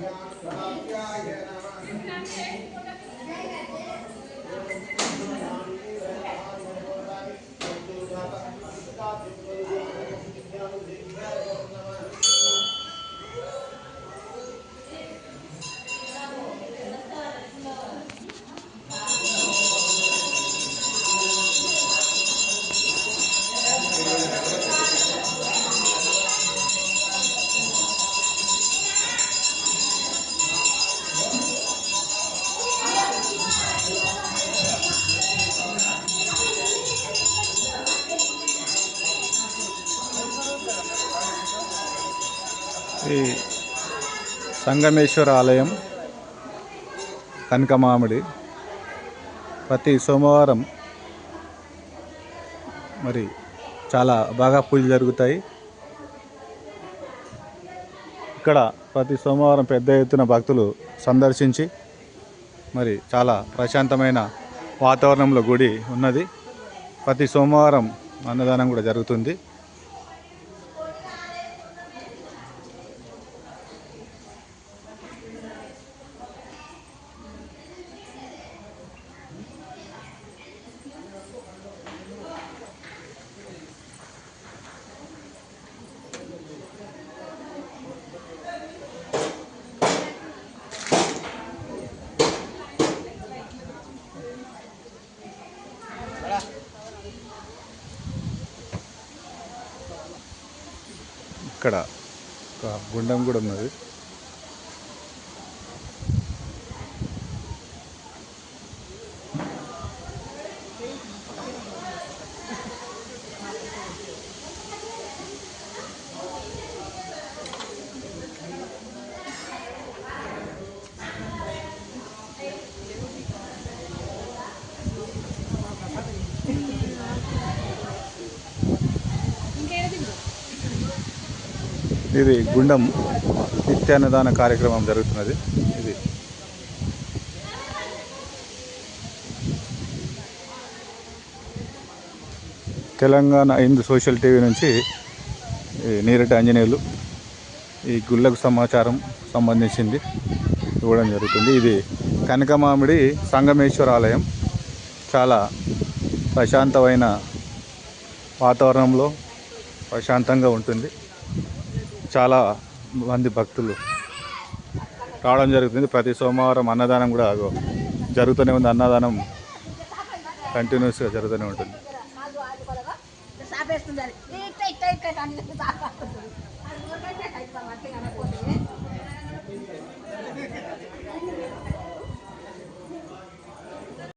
yeah you. ఈ సంగమేశ్వర ఆలయం కనకమామిడి. ప్రతి సోమవారం మరి చాలా బాగా పూజలు జరుగుతాయి. ఇక్కడ ప్రతి సోమవారం పెద్ద ఎత్తున భక్తులు సందర్శించి మరి చాలా ప్రశాంతమైన వాతావరణంలో గుడి ఉన్నది. ప్రతి సోమవారం అన్నదానం కూడా జరుగుతుంది. ఇక్కడ ఒక గుండం కూడా ఉన్నది. ఇది గుండం నిత్యాన్నదాన కార్యక్రమం జరుగుతున్నది. ఇది. తెలంగాణ హిందూ సోషల్ టీవీ నుంచి ఈ నీరటి ఆంజనేయులు ఈ గుళ్ళకు సమాచారం సంబంధించింది ఇవ్వడం జరుగుతుంది. ఇది కనకమామిడి సంగమేశ్వర ఆలయం. చాలా ప్రశాంతమైన వాతావరణంలో ప్రశాంతంగా ఉంటుంది. చాలా మంది భక్తులు రావడం జరుగుతుంది ప్రతి సోమవారం అన్నదానం కూడా జరుగుతూనే ఉంది అన్నదానం కంటిన్యూస్గా జరుగుతూనే ఉంటుంది సాపేస్తుంది